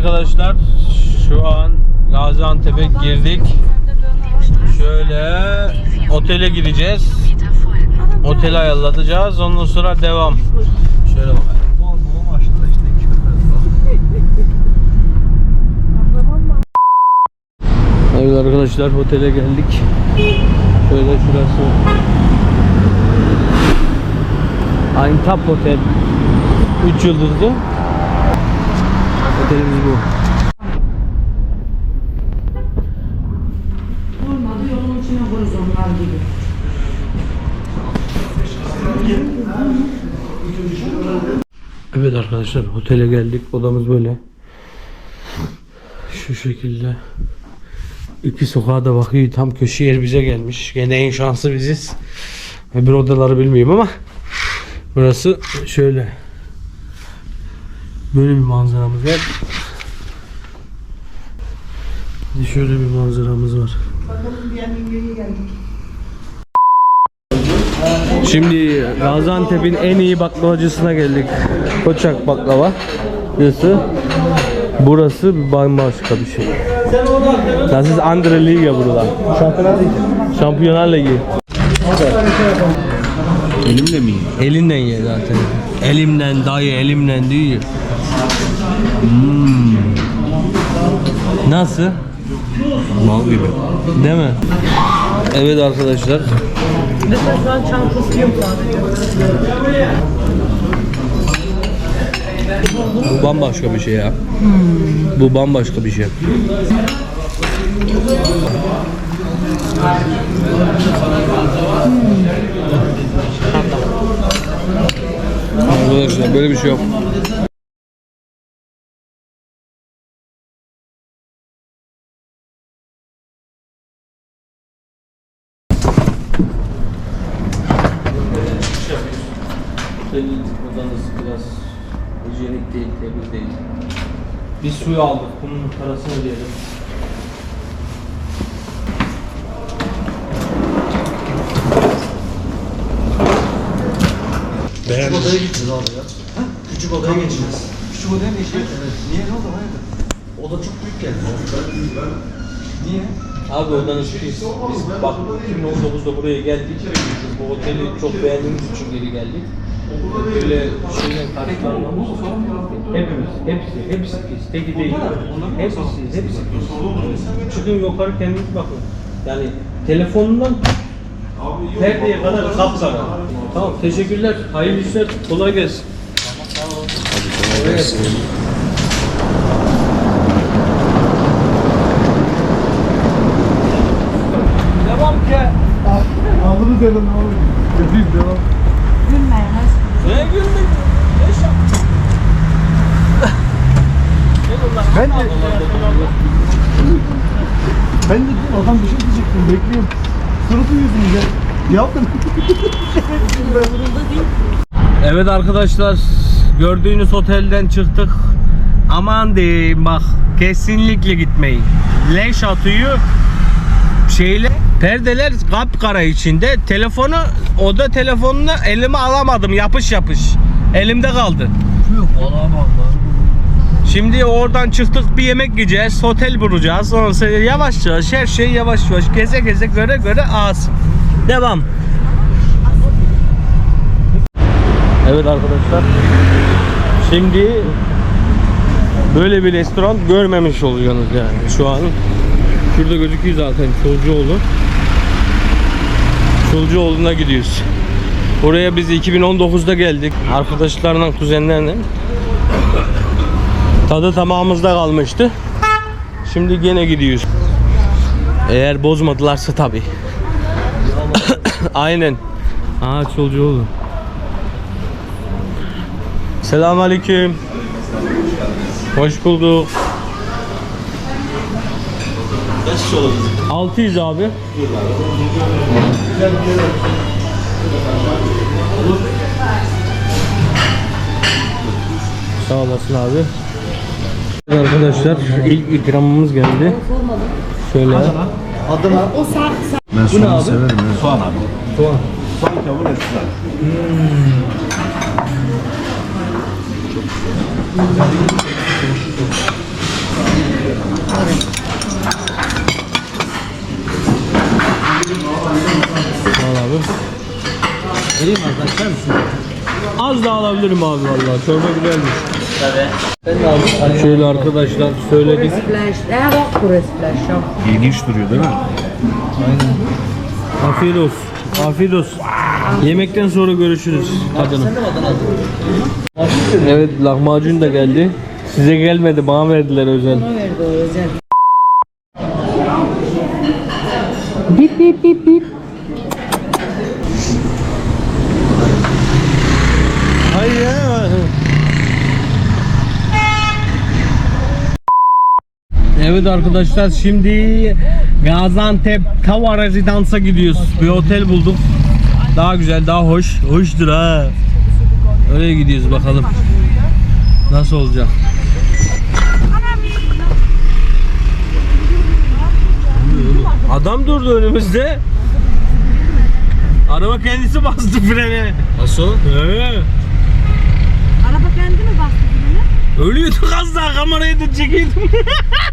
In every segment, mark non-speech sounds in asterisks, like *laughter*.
arkadaşlar şu an Gaziantep'e girdik. Şöyle otele gideceğiz. Oteli ayarlatacağız. Ondan sonra devam. Şöyle bakalım. Evet arkadaşlar otele geldik. Şöyle şurası. Antap Otel. 3 yıldızlı. Otelimiz bu. Olmadı yolun içine koyuz onlar gibi. Evet arkadaşlar otele geldik. Odamız böyle. Şu şekilde. İki sokağa da bakıyor. Tam köşe yer bize gelmiş. Gene en şanslı biziz. Öbür odaları bilmiyorum ama burası şöyle. Böyle bir manzaramız var. Bir Şöyle bir manzaramız var. Şimdi Gaziantep'in en iyi baklavacısına geldik. Koçak baklava. Burası. Burası bambaşka bir şey. Das ist andere Liga burada. Şampiyonlar Ligi. Elimle mi? Elinle ye zaten. Elimden dayı elimden değil. Hmm. Nasıl? Mal gibi. Değil mi? Evet arkadaşlar. Mesela şu an çantası yok Bu bambaşka bir şey ya. Bu bambaşka bir şey. Arkadaşlar böyle bir şey yok. Senin odanız biraz hijyenik değil, temiz değil. Biz suyu aldık, bunun parasını ödeyelim. Küçük odaya gideceğiz abi ya. Küçük odaya geçeceğiz. Küçük odaya mı geçeceğiz? Evet. Niye ne oldu hayırdır? Oda çok büyük geldi. Niye? Abi odanız pis. Biz bak 2019'da buraya geldik. Biz bu oteli çok beğendiğimiz için geri geldik. Böyle şeyle karşılanmamız. Hepimiz, hepsi, hepsi pis. Teki değil. Hepsi, hepsi pis. Çıkın yukarı kendiniz bakın. Yani telefonundan perdeye kadar kapkara. Tamam teşekkürler. Hayırlı işler. Kolay gelsin. Kolay gelsin. Devam ki. Aldınız elini oğlum. Yapayım devam. Gülmeyemez. Ne güldün? Ne şak? Ben de, ben de adam bir şey diyecektim. Bekliyorum. Suratı yüzünü ya. Evet arkadaşlar gördüğünüz otelden çıktık. Aman diyeyim bak kesinlikle gitmeyin. Leş atıyor şeyle perdeler kapkara içinde. Telefonu oda telefonunu elime alamadım yapış yapış. Elimde kaldı. Şimdi oradan çıktık bir yemek yiyeceğiz. Otel bulacağız. Sonra yavaş yavaş her şey yavaş yavaş geze geze göre göre ağsın. Devam. Evet arkadaşlar. Şimdi böyle bir restoran görmemiş oluyorsunuz yani şu an. Şurada gözüküyor zaten Çolcuoğlu. Çolcuoğlu'na gidiyoruz. Oraya biz 2019'da geldik. Arkadaşlarla, kuzenlerle. Tadı tamamımızda kalmıştı. Şimdi gene gidiyoruz. Eğer bozmadılarsa tabi. *laughs* Aynen. Aa Çolcuoğlu. Selamünaleyküm. Hoş bulduk. Kaç kişi olabilir? 600 abi. Sağ olasın abi. Arkadaşlar ilk ikramımız geldi. Şöyle Adana. O sa sa Ben Bu ne abi? severim. Evet. Soğan abi. Soğan. Soğan kavun. Al abi. Vereyim mi az açar mısın? Az da alabilirim abi vallahi. Çorba güzelmiş. Tabii. Şöyle arkadaşlar söyledik. Ha bak burası. Yok. İlginç duruyor değil mi? Afiyet olsun. Afiyet olsun. Yemekten sonra görüşürüz. Tadını. Evet lahmacun da geldi. Size gelmedi bana verdiler özel. Ona verdi o özel. Bip bip bip bip. Evet arkadaşlar şimdi Gaziantep Tava Rezidans'a gidiyoruz. Bir otel bulduk. Daha güzel, daha hoş. Hoştur ha. Oraya gidiyoruz bakalım. Nasıl olacak? Adam durdu önümüzde. Araba kendisi bastı frene. Nasıl? He. Araba kendi mi bastı bunu? Ölüyorduk az daha kamerayı da çekiyordum. *laughs*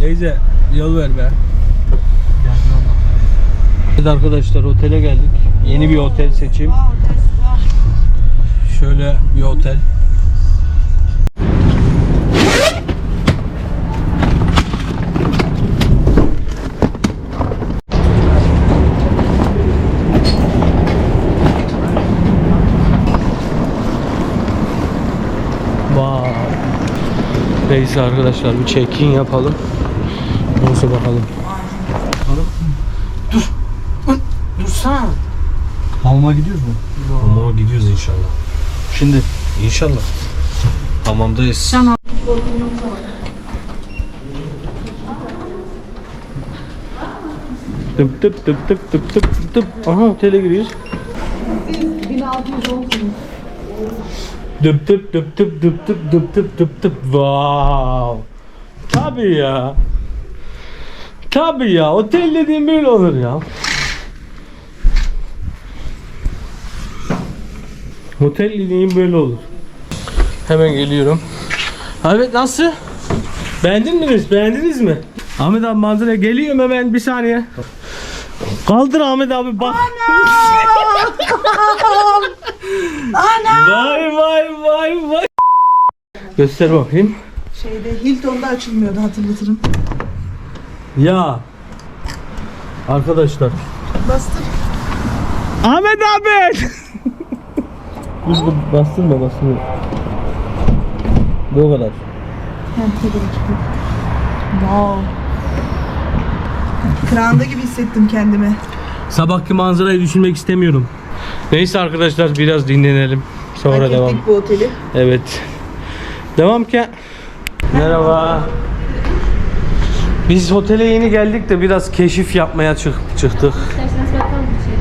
Neyse yol ver be. Evet arkadaşlar otele geldik. Yeni bir otel seçim. Şöyle bir otel. Neyse arkadaşlar bir check-in yapalım. Nasıl bakalım. Dur. Dursana. Hamama gidiyoruz mu? Ama gidiyoruz inşallah. Şimdi. İnşallah. Hamamdayız. Tıp tıp tıp tıp tıp tıp tıp tıp. Aha otele giriyoruz. 1600 olsun. Dıp tıp dıp tıp dıp tıp dıp tıp dıp tıp. Wow. Tabii ya. Tabii ya. Otel dediğim böyle olur ya. Otel dediğim böyle olur. Hemen geliyorum. Evet nasıl? Beğendin mi? Beğendiniz mi? Ahmet abi manzara geliyorum hemen bir saniye. Kaldır Ahmet abi bak. *laughs* Vay vay vay vay. Göster bakayım. Şeyde Hilton'da açılmıyordu hatırlatırım. Ya. Arkadaşlar. Bastır. Ahmet abi. Dur dur bastırma bastırma. Bu kadar. Wow. Kranda gibi hissettim kendimi. Sabahki manzarayı düşünmek istemiyorum. Neyse arkadaşlar biraz dinlenelim. Sonra Hak devam. bu oteli. Evet. Devam ki. Merhaba. Biz otele yeni geldik de biraz keşif yapmaya çık çıktık.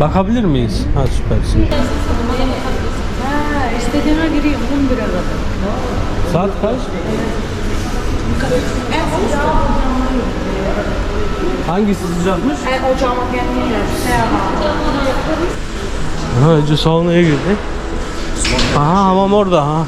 Bakabilir miyiz? Ha süpersin. Ha istediğime gireyim. 11 arada. Saat kaç? Hangisi sıcakmış? E, ocağıma kendine Ha, önce saunaya girdi. Aha hamam orada ha.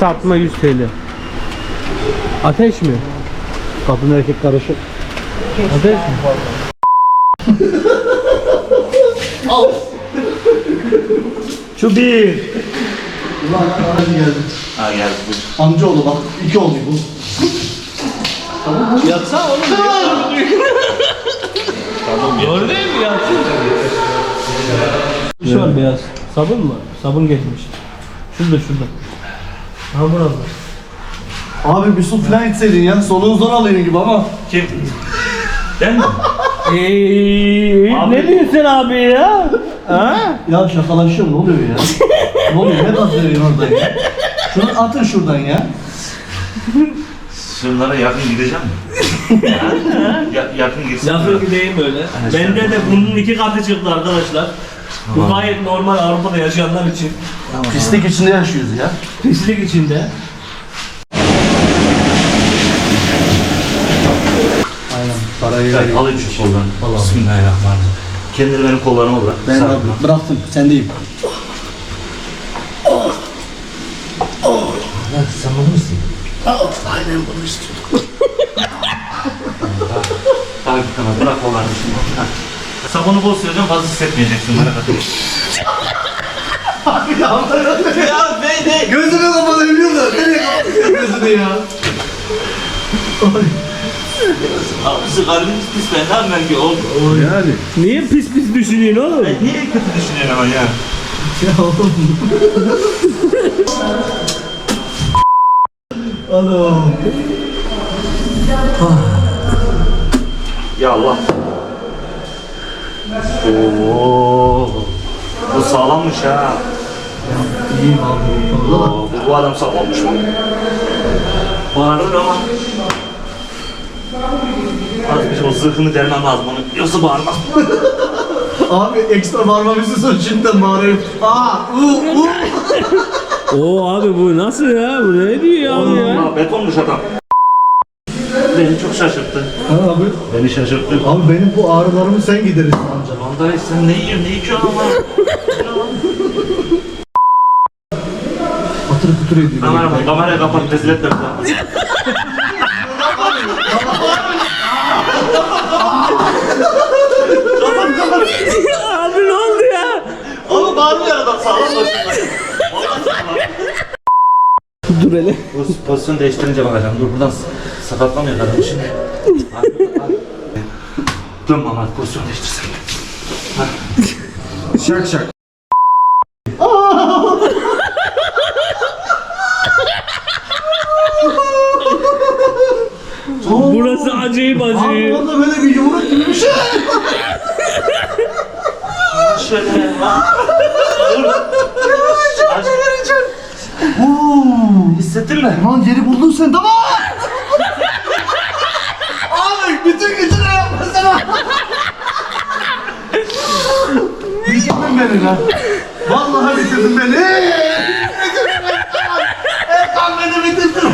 Satma 100 TL. Ateş mi? Kadın erkek karışık. Ateş mi? Şu bir. Ulan hadi geldim. Ha geldi bu. Amcaoğlu bak. iki oldu bu. Yatsa oğlum. Doğru değil mi yatsın? Bir şey var beyaz. Sabun mu? Sabun geçmiş. Şurada şurada. Ha burada. Abi bir su falan içseydin ya. Soluğu zor alıyorsun gibi ama. Kim? Ben mi? Eee ne diyorsun abi ya? Ha? Ya şakalaşıyor ne oluyor ya? ne oluyor? Ne gaz veriyorsun orada ya? Şunu atın şuradan ya. Şunlara yakın gideceğim mi? Ya, yakın gitsin. Yakın gideyim öyle. Bende de bunun iki katı çıktı arkadaşlar. Bu gayet normal Avrupa'da yaşayanlar için. Pislik içinde yaşıyoruz ya. Pislik içinde. Aynen. Parayı Gel alayım şu koldan. Bismillahirrahmanirrahim. Kendini benim kollarıma bırak. Ben Sarma. abi bıraktım. Sendeyim. Sen bunu musun? Aynen bunu istiyordum. Daha bir tane bırak kollarını şimdi. Ha. Sabunu bol süreceğim fazla hissetmeyeceksin merak etme. ya ne ne? Gözünü kapatabiliyor da nereye kapatıyor gözünü ya? Abisi kalbimiz pis ben ne yapayım ben ki oğlum. Yani. Niye pis pis düşünüyorsun oğlum? Ben niye kötü düşünüyorsun ama ya? Anam. Ya Allah. Oo. Bu sağlammış ha. Oo, bu, bu adam sağlammış mı? Bağırır ama. Az bir şey o zırhını delmem lazım onu. Yoksa bağırmaz. *laughs* Abi ekstra bağırmamızı son şimdiden bağırıyorum. Aa, u, u. Oo abi bu nasıl ya? Bu ne diyor abi ya? Aa, betonmuş adam. Beni çok şaşırttı. Ha abi. Beni şaşırttı. Abi benim bu ağrılarımı sen giderirsin amca. Lan dayı sen ne yiyorsun ne içiyorsun ama? Patır kütür ediyor. Kamera, kamerayı kapat rezil etme bizi. abi ne oldu ya? Oğlum bağırmıyor adam sağlam başında. Dur hele. Pozisyon değiştirince bakacağım. Dur buradan sakatlamıyor şimdi. Dön mama pozisyon değiştirsin. Şak şak. Burası acayip acı. onda böyle bir yumruk gibi bir şey. Şöyle. Dur. Hissettin mi? Lan yeri buldun sen tamam. Beni lan. Vallahi bitirdin beni. Bitirdin beni. Erkan beni bitirdin.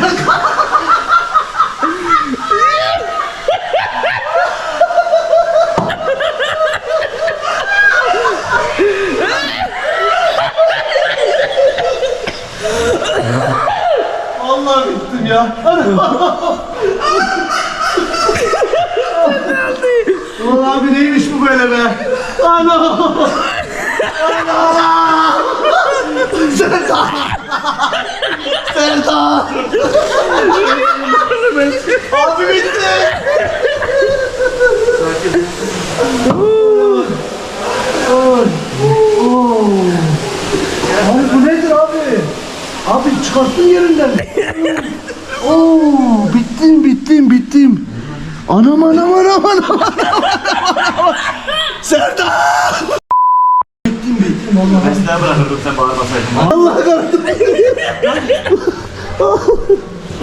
Vallahi bittim ya. Ulan abi neymiş bu böyle be? Ana! Serdar! Serdar! abi bitti! Ay, oo. Abi bu nedir abi? Abi çıkarttın yerinden. Oo, bittim bittim bittim. Anam anam anam anam anam anam. Serdar! Bittim bittim vallahi. Mesleğe bırakırdım sen bağırmasaydın. Allah kahretsin.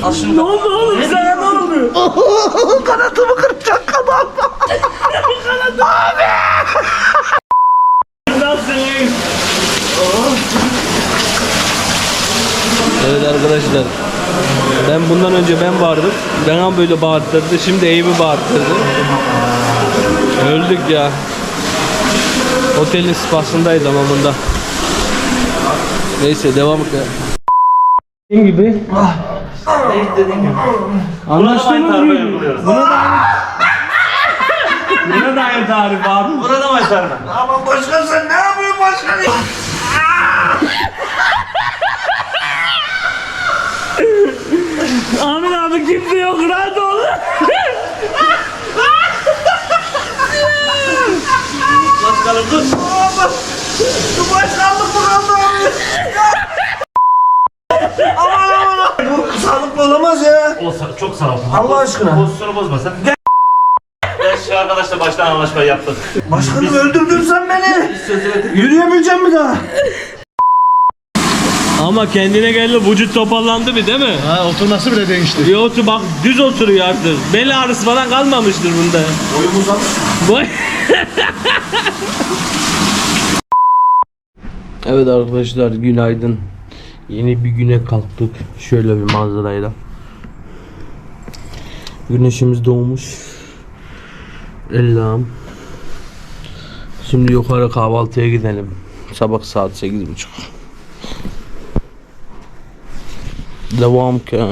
Al şunu Ne oldu oğlum sana ne oldu? Kanatımı kıracak kadar. Nasılsın? Evet arkadaşlar. Ben bundan önce ben bağırdım. Bana böyle bağırttırdı. Şimdi Eyüp'ü bağırttırdı. Öldük ya. Otelin spasındayız ama bunda. Neyse devam et. Dediğim gibi. Ne dediğin gibi. Anlaştın mı? tarife uyguluyoruz. Buna da Buna da aynı tarif abi. Burada mı tarife? Ama başkan sen ne yapıyorsun başkan? Amin abi kimse yok rahat ol. Başkanım dur. Başkanlık programı. Aman aman. Bu sağlıklı olamaz ya. O sa- çok sağlıklı. Allah aşkına. Pozisyonu bozma sen. Ben şu arkadaşla baştan anlaşmayı yaptık. Başkanım öldürdün sen beni. Yürüyebileceğim mi daha? Ama kendine geldi vücut toparlandı bir değil mi? Ha oturması bile değişti. Bir otur bak düz oturuyor artık. Bel ağrısı falan kalmamıştır bunda. Boyum uzamış. Vay. *laughs* evet arkadaşlar günaydın. Yeni bir güne kalktık. Şöyle bir manzarayla. Güneşimiz doğmuş. Ellam. Şimdi yukarı kahvaltıya gidelim. Sabah saat 8.30. Devam ki.